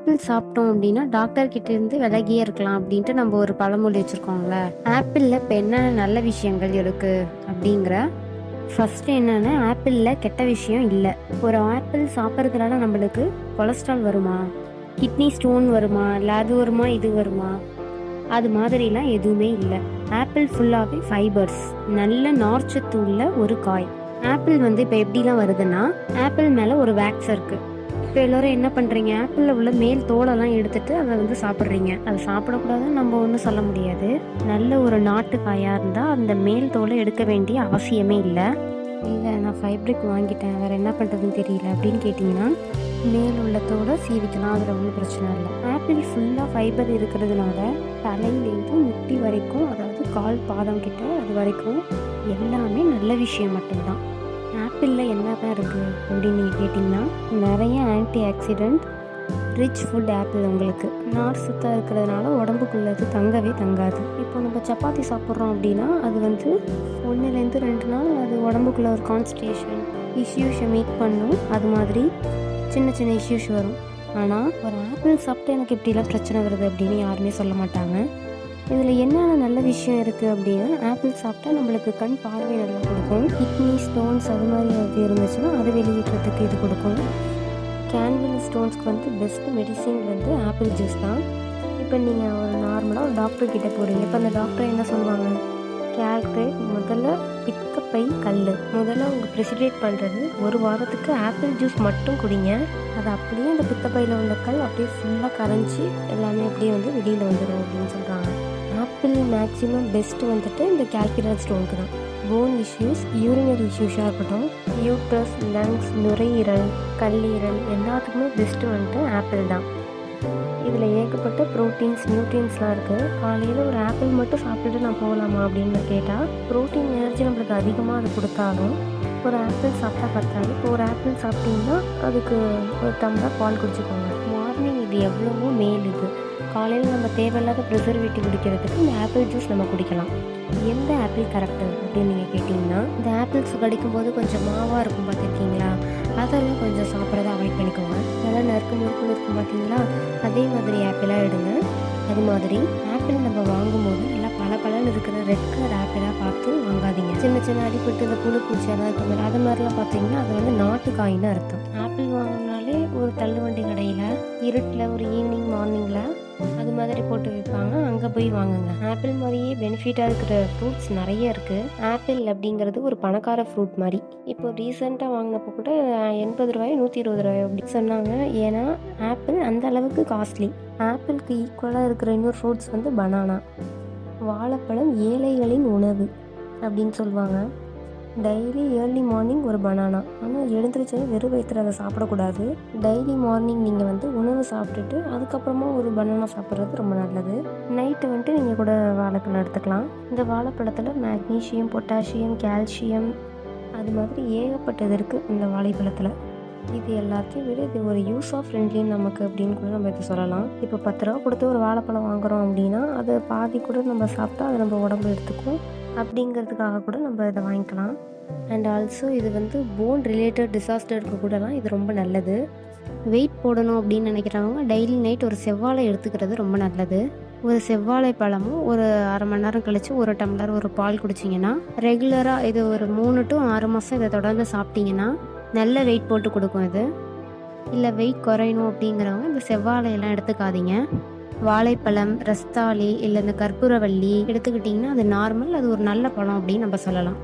Apple சாப்பிட்டோம் அப்படின்னா doctor கிட்ட இருந்து விலகியே இருக்கலாம் அப்படின்ட்டு நம்ம ஒரு பழமொழி வச்சிருக்கோம்ல. ஆப்பிளில் இப்போ என்னென்ன நல்ல விஷயங்கள் இருக்கு அப்படிங்கிற ஃபர்ஸ்ட் என்னன்னா ஆப்பிளில் கெட்ட விஷயம் இல்லை. ஒரு ஆப்பிள் சாப்பிட்றதுனால நம்மளுக்கு கொலஸ்ட்ரால் வருமா? கிட்னி ஸ்டோன் வருமா? இல்லை அது வருமா? இது வருமா? அது மாதிரிலாம் எதுவுமே இல்லை. ஆப்பிள் ஃபுல்லாகவே ஃபைபர்ஸ் நல்ல நார்ச்சத்து உள்ள ஒரு காய். ஆப்பிள் வந்து இப்போ எப்படிலாம் வருதுன்னா ஆப்பிள் மேலே ஒரு வேக்ஸ் இருக்குது இப்போ எல்லோரும் என்ன பண்ணுறீங்க ஆப்பிளில் உள்ள மேல் தோலெல்லாம் எடுத்துட்டு அதை வந்து சாப்பிட்றீங்க. அதை சாப்பிடக்கூடாதுன்னு நம்ம ஒன்றும் சொல்ல முடியாது. நல்ல ஒரு நாட்டு காயாக இருந்தால் அந்த மேல் தோலை எடுக்க வேண்டிய அவசியமே இல்லை. இல்லை நான் ஃபைப்ரிக் வாங்கிட்டேன். வேறு என்ன பண்ணுறதுன்னு தெரியல. அப்படின்னு கேட்டிங்கன்னா மேல் உள்ள தோலை சீவிக்கலாம். அதில் ஒன்றும் பிரச்சனை இல்லை. ஆப்பிள் ஃபுல்லாக ஃபைபர் இருக்கிறதுனால தலையிலேருந்து முட்டி வரைக்கும் அதாவது கால் பாதம் கிட்ட அது வரைக்கும் எல்லாமே நல்ல விஷயம் மட்டும்தான். ஆப்பிளில் என்ன தான் இருக்குது அப்படின்னு நீங்கள் கேட்டிங்கன்னா நிறைய antioxidant rich food apple உங்களுக்கு. நார் சுத்தாக இருக்கிறதுனால உடம்புக்குள்ளே அது தங்கவே தங்காது. இப்போ நம்ம சப்பாத்தி சாப்பிட்றோம் அப்படின்னா அது வந்து ஒன்றுலேருந்து ரெண்டு நாள் அது உடம்புக்குள்ள ஒரு கான்ஸ்டேஷன் இஷ்யூஸை மேக் பண்ணும். அது மாதிரி சின்ன சின்ன இஷ்யூஸ் வரும். ஆனால் ஒரு ஆப்பிள் சாப்பிட்டு எனக்கு இப்படிலாம் பிரச்சனை வருது அப்படின்னு யாருமே சொல்ல மாட்டாங்க. இதில் என்னென்ன நல்ல விஷயம் இருக்குது அப்படின்னா ஆப்பிள் சாப்பிட்டா நம்மளுக்கு கண் பார்வை நல்லா கொடுக்கும். கிட்னி ஸ்டோன்ஸ் அது மாதிரி அது இருந்துச்சுன்னா அதை வெளியேற்றத்துக்கு இது கொடுக்கும். கேன்வெல் ஸ்டோன்ஸ்க்கு வந்து பெஸ்ட் மெடிசின் வந்து ஆப்பிள் ஜூஸ் தான். இப்போ நீங்கள் ஒரு நார்மலாக ஒரு டாக்டர் கிட்டே போகிறீங்க இப்போ அந்த டாக்டர் என்ன சொல்லுவாங்க? கேல்குலேட் முதல்ல பித்தப்பை கல் முதல்ல அவங்க ப்ரெசிடேட் பண்ணுறது ஒரு வாரத்துக்கு ஆப்பிள் ஜூஸ் மட்டும் குடிங்க. அது அப்படியே அந்த பித்தப்பையில் உள்ள கல் அப்படியே ஃபுல்லாக கரைஞ்சி எல்லாமே அப்படியே வந்து வெளியில் வந்துடும் அப்படின்னு சொல்கிறாங்க ஆப்பிள் மேக்ஸிமம் பெஸ்ட் வந்துட்டு இந்த கேல்குலேட் ஸ்டோனுக்கு தான். போன் இஷ்யூஸ் யூரினரி இஷ்யூஸாக இருக்கட்டும் யூட்ரஸ் லங்ஸ் நுரையீரல் கல்லீரல் எல்லாத்துக்குமே பெஸ்ட்டு வந்துட்டு ஆப்பிள் தான். இதில் ஏகப்பட்ட ப்ரோட்டீன்ஸ் நியூட்ரியன்ஸ்லாம் இருக்குது காலையில் ஒரு ஆப்பிள் மட்டும் சாப்பிட்டுட்டு நான் போகலாமா அப்படின்னு கேட்டால் ப்ரோட்டீன் எனர்ஜி நம்மளுக்கு அதிகமாக அது கொடுத்தாலும் ஒரு ஆப்பிள் சாப்பிட்டா பத்தாது. இப்போ ஒரு ஆப்பிள் சாப்பிட்டீங்கன்னா அதுக்கு ஒரு டம்ளர் பால் குடிச்சுக்கோங்க. மார்னிங் இது எவ்வளவோ மேல் இது. காலையில் நம்ம தேவையில்லாத ப்ரிசர்வேட்டிவ் குடிக்கிறதுக்கு இந்த ஆப்பிள் ஜூஸ் நம்ம குடிக்கலாம். எந்த ஆப்பிள் கரெக்டு அப்படின்னு நீங்கள் கேட்டிங்கன்னா இந்த ஆப்பிள்ஸ் கடிக்கும்போது கொஞ்சம் மாவாக இருக்கும் பார்த்துருக்கீங்களா? அதெல்லாம் கொஞ்சம் சாப்பிட்றத அவாய்ட் பண்ணிக்கோங்க. நல்லா நறுக்கு முறுக்குன்னு இருக்கும் பார்த்தீங்களா? அதே மாதிரி ஆப்பிளாக எடுங்க. அது மாதிரி ஆப்பிள் நம்ம வாங்கும்போது நல்லா பல பலன்னு இருக்கிற ரெட் கலர் ஆப்பிளாக பார்த்து வாங்காதீங்க. சின்ன சின்ன அடிப்பட்டு இந்த புழு பூச்சியெல்லாம் இருக்க மாதிரி அது மாதிரிலாம் பார்த்தீங்கன்னா அது வந்து நாட்டு காயின்னு அர்த்தம். ஆப்பிள் வாங்கினாலே ஒரு தள்ளுவண்டி கடையில் இருட்டில் ஒரு ஈவினிங் மார்னிங்கில் அது மாதிரி போட்டு விற்பாங்க. அங்கே போய் வாங்குங்க. ஆப்பிள் மாதிரியே பெனிஃபிட்டாக இருக்கிற ஃப்ரூட்ஸ் நிறைய இருக்குது ஆப்பிள் அப்படிங்கிறது ஒரு பணக்கார ஃப்ரூட் மாதிரி. இப்போ ரீசெண்டாக வாங்கினப்போ கூட எண்பது ரூபாய் நூற்றி இருபது ரூபாய் அப்படி சொன்னாங்க. ஏன்னா ஆப்பிள் அந்த அளவுக்கு காஸ்ட்லி ஆப்பிளுக்கு ஈக்குவலாக இருக்கிற இன்னொரு ஃப்ரூட்ஸ் வந்து பனானா வாழைப்பழம் ஏழைகளின் உணவு அப்படின்னு சொல்லுவாங்க. டெய்லி ஏர்லி மார்னிங் ஒரு பனானா ஆனால் எழுந்திரிச்சது வெறும் வயிற்றுல அதை சாப்பிடக்கூடாது. டெய்லி மார்னிங் நீங்கள் வந்து உணவு சாப்பிட்டுட்டு அதுக்கப்புறமா ஒரு பனானா சாப்பிட்றது ரொம்ப நல்லது. நைட்டு வந்துட்டு நீங்கள் கூட வாழைப்பழம் எடுத்துக்கலாம். இந்த வாழைப்பழத்தில் மேக்னீஷியம் பொட்டாசியம் கால்சியம் அது மாதிரி ஏகப்பட்டது இருக்குது இந்த வாழைப்பழத்தில். இது எல்லாத்தையும் விட இது ஒரு யூஸ் ஆஃப் ஃப்ரெண்ட்லி நமக்கு அப்படின்னு கூட நம்ம இதை சொல்லலாம். இப்போ பத்து ரூபா கொடுத்து ஒரு வாழைப்பழம் வாங்குறோம் அப்படின்னா அது பாதி கூட நம்ம சாப்பிட்டா அது நம்ம உடம்பு எடுத்துக்கும். அப்படிங்கிறதுக்காக கூட நம்ம இதை வாங்கிக்கலாம். அண்ட் ஆல்சோ இது வந்து போன் ரிலேட்டட் டிசாஸ்டருக்கு கூடலாம் இது ரொம்ப நல்லது. வெயிட் போடணும் அப்படின்னு நினைக்கிறவங்க டெய்லி நைட் ஒரு செவ்வாழை எடுத்துக்கிறது ரொம்ப நல்லது. ஒரு செவ்வாழை பழமும் ஒரு அரை மணி நேரம் கழித்து ஒரு டம்ளர் ஒரு பால் குடிச்சிங்கன்னா ரெகுலராக இது ஒரு மூணு டு ஆறு மாதம் இதை தொடர்ந்து சாப்பிட்டிங்கன்னா நல்ல வெயிட் போட்டு கொடுக்கும் இது இல்லை வெயிட் குறையணும் அப்படிங்கிறவங்க இந்த செவ்வாழையெல்லாம் எடுத்துக்காதீங்க. வாழைப்பழம் ரஸ்தாளி இல்லை இந்த கற்பூரவள்ளி எடுத்துக்கிட்டிங்கன்னா அது நார்மல் அது ஒரு நல்ல பழம் அப்படின்னு நம்ம சொல்லலாம்.